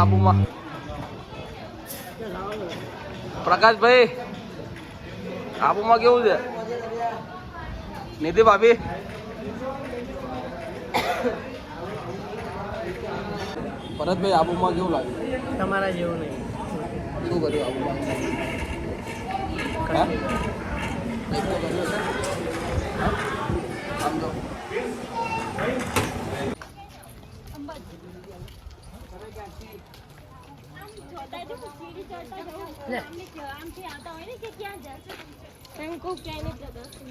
આબુમાં પ્રકાશભાઈ આબુમાં કેવું છે? નિધિ ભાભી. ભરતભાઈ આબુમાં કેવું લાગ્યું તમારા જેવું નહીં. શું કર્યું આબુમાં હા? આમ તો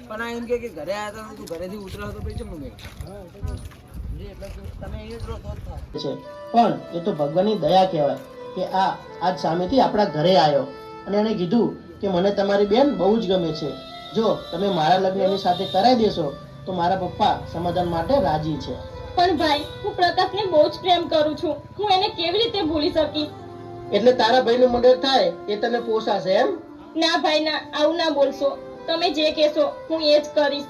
પણ આ એમ કે કે ઘરે આવ્યા હતા તું ઘરેથી ઉતર્યો હતો પછી છે. પણ એ તો ભગવાનની દયા કહેવાય કે આ આજ સામેથી આપણા ઘરે આવ્યો અને એને કીધું કે મને તમારી બેન બહુ જ ગમે છે. જો તમે મારા લગ્ન એની સાથે કરાવી દેશો તો મારા પપ્પા સમાધાન માટે રાજી છે. પણ ભાઈ હું પ્રકાશને બહુ જ પ્રેમ કરું છું. હું એને કેવી રીતે ભૂલી શકીશ? એટલે તારા ભાઈનું મર્ડર થાય એ તને પોસાશે એમ? ના ભાઈ ના આવું ના બોલશો. તમે જે કહેશો હું એ જ કરીશ.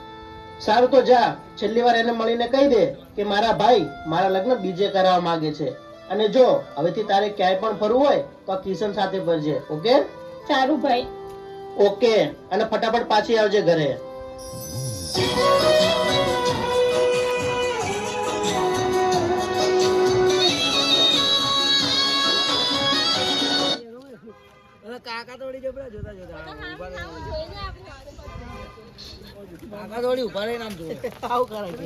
સારું તો જા. છેલ્લી વાર એને મળીને કહી દે કે મારા ભાઈ મારા લગ્ન બીજે કરાવવા માંગે છે. અને જો હવેથી તારે ક્યાંય પણ ફરવું હોય તો આ કિશન સાથે ફરજે ઓકે? સારું ભાઈ. ઓકે. અને ફટાફટ પાછી આવજે ઘરે. કાકા થોડી જબરા જોતા જોતા. કાકા તોડી ઊભા રહીને આમ જોવે. આવું કરે છે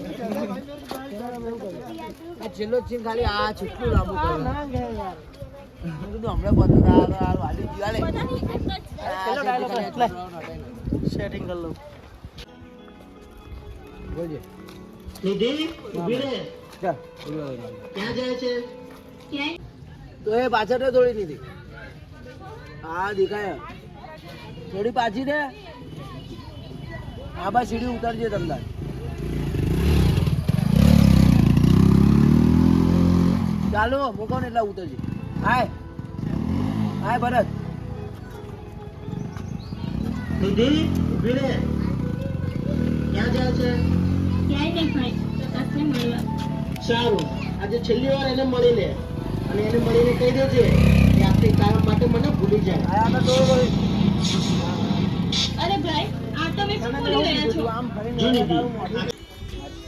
આ છેલ્લો સીન ખાલી આ છેટલું લાંબુ હમણાં બધું જીવાલે. સેટિંગ કરી લઉં. બોલજે. નિધિ ઊભી રહે. ક્યાં જાય છે? તો એ પાછળ દોડી થોડી દીધી. હા દેખાય. થોડી પાછી દે. આ બા સીડી ઉતરજે તમને ચાલો મૂકો ને એટલે ઉતરજે. હાય. હાય ભરત. દીદી રહે ક્યાં જાય છે? ક્યાંય નહીં ભાઈ. પ્રકાશને મળવા. સારું. આજે છેલ્લી વાર એને મળી લે અને એને મળીને કહી દેજે. નથી તારા માટે મને ભૂલી જાય. અરે ભાઈ આ તમે શું બોલી રહ્યા છો? આમ ફરીને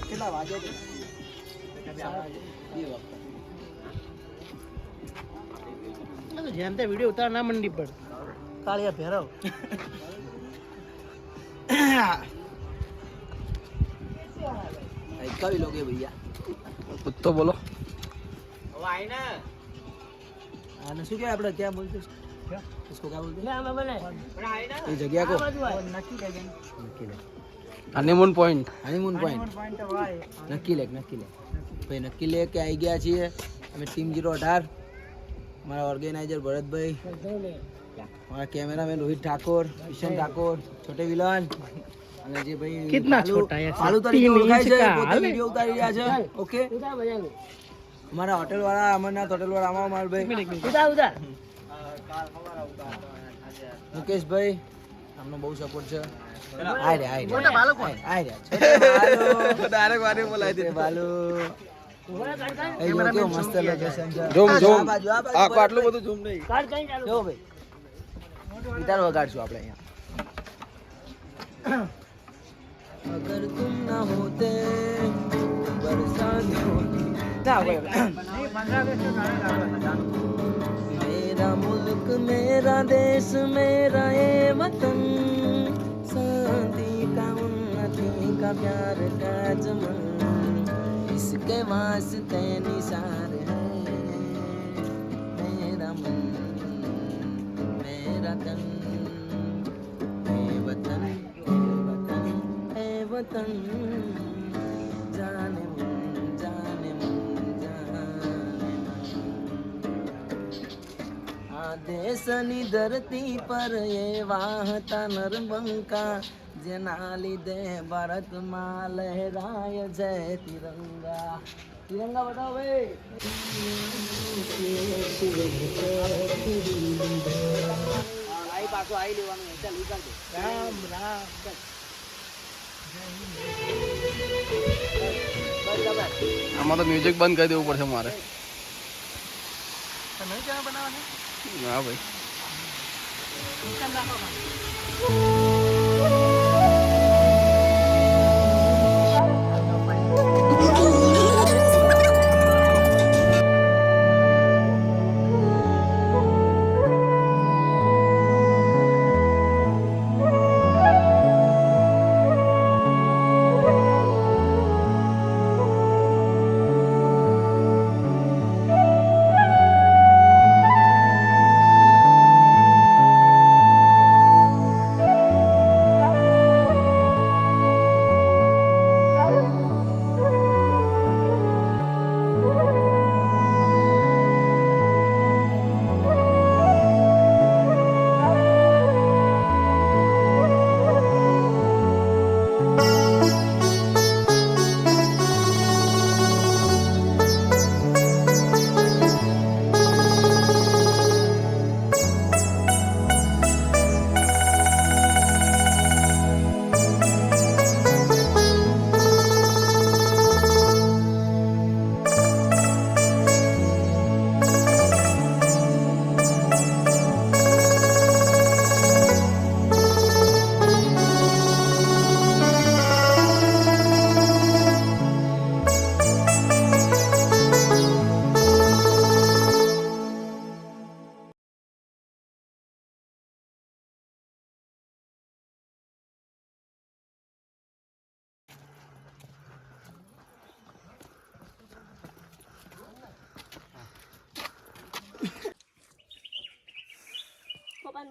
કેટલા વાગે જેમ તે વીડિયો ઉતાર ના મંડી પર કાળિયા ભેરવ. કવિ લોગે ભૈયા? તો બોલો. વાય અને શું કહેવાય આપણે? ક્યાં બોલતું इसको क्या बोलते हैं ये जगह को Nakki lake honeymoon point honeymoon point Nakki lake Nakki lake ભાઈ નક્કી લેક આઈ ગયા છીએ. અમે ટીમ જીરો અઢાર. મારા ઓર્ગેનાઇઝર ભરતભાઈ. મારા કેમેરામેન રોહિત ઠાકોર કિશન ઠાકોર છોટે વિલન અને જે ભાઈ કેટલા છોટા યાર. ચાલુ તરીકે ઓળખાય છે પોતે વિડિયો ઉતારી રહ્યા છે. ઓકે અમારા હોટેલ વાળા અમરનાથ હોટેલ વાળા આમાં અમારા ભાઈ મુકેશભાઈ અમને બહુ સપોર્ટ છે આય રે આય રે આય રે ડાયરેક્ટ વારે બોલાય દે બાલુ એ જો કેવું મસ્ત લોકેશન છે ઝૂમ, આ ઝૂમ. બાજુ, આ બાજુ, આખું આટલું બધું ઝૂમ નહીં જો ભાઈ ગિટાર વગાડશું આપણે અહીંયા होते बरसात होती ના ભાઈ मेरा मुल्क मेरा देश मेरा ये वतन शांति का उन्नति का प्यार का चमन इसके वास्ते निसार है मेरा मन मेरा तन हे वतन हे वतन हे वतन દેશની ધરતી પર એવા હતા નરબંકા જેના લીધે ભારતમાં લહેરાય જય તિરંગા. તિરંગા બતાવો ભાઈ. પાછો આઈ લેવાનું ચાલ ઉતારજો રામ રામ. આમાં તો મ્યુઝિક બંધ કરી દેવું પડશે મારે. તમે ક્યાં બનાવવાની? હા ભાઈ પપ્પાને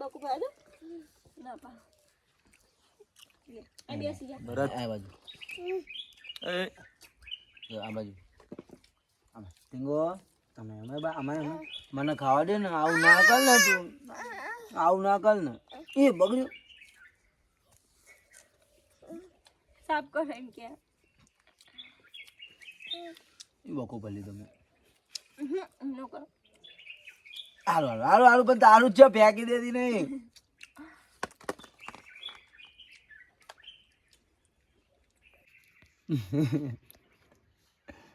બકુ ભાઈ ના પા આ બેસી જા ભરત આ બાજુ જો આ બાજુ આમ ટીંગો તમે અમે અમે- મને ખાવા દે ને આવું ના કર ને તું આવું ના કર ને એ બગડ્યું સાફ કરો એમ કે એ બકુ ભલી તમે નો કરો હારું હારું હારું હારું પણ તારું જ છે ફેંકી દેતી નહીં.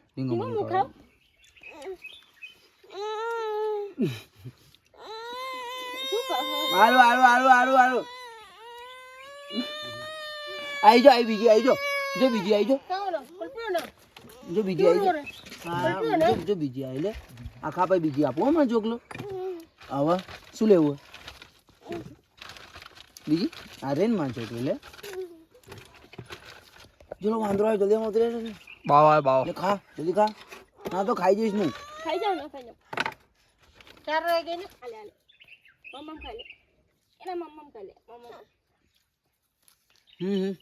ટીંગો મને ખાવ હારું હારું આઈ જો બીજી આવી જો જો બીજી આઈ જો જો બીજી આઈ જો બીજી આવી લે. આખા પાઈ બીજી આપો મને ચોકલો હવે શું લેવું હે? બીજી? આ રેનમાં ચોકલો એટલે. ચલો વાંદરો આવે જલ્દી આમ ઉતરે બાવ આવે બાવ. ખા જલ્દી ખા. ના તો ખાઈ જઈશ નહીં. ખાઈ જાવ ના ખાઈ જાવ ચાર રહી ગઈ ને? ખાલે હાલે. મમ્મમ ખાલે એના મમ્મમ ખાલે મમ્મમ. હમ હમ.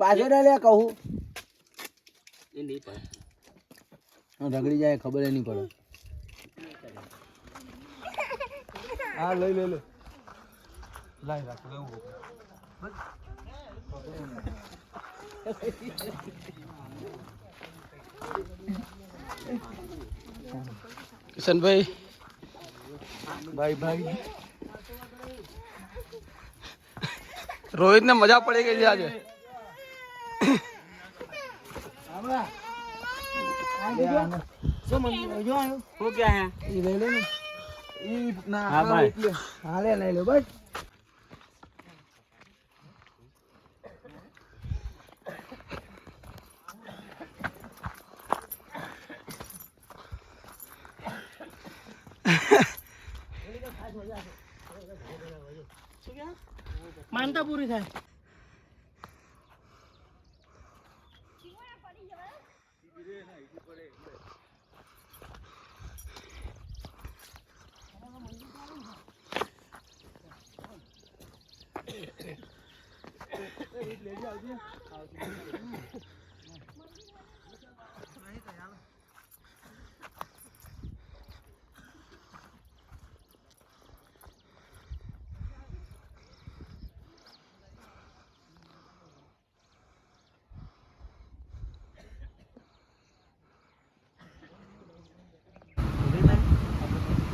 પાછળ લે કહું. હા, રગડી જાય ખબર નહીં પડે. હા લઈ લઈ લે લાઈ રાખ લેવું કિશનભાઈ ભાઈ ભાઈ રોહિત ને મજા પડી ગઈ છે આજે શું મને જો આવ્યો શું ક્યાં ઈ લઈ લે ને ઈ ના હા ભાઈ હાલે લઈ લો બસ માનતા પૂરી થાય. પડે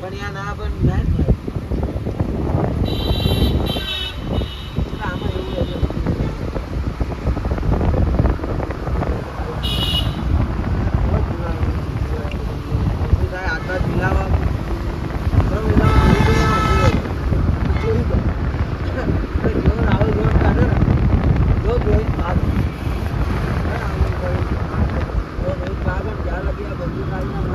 પણ યાર ના પણ Thank you.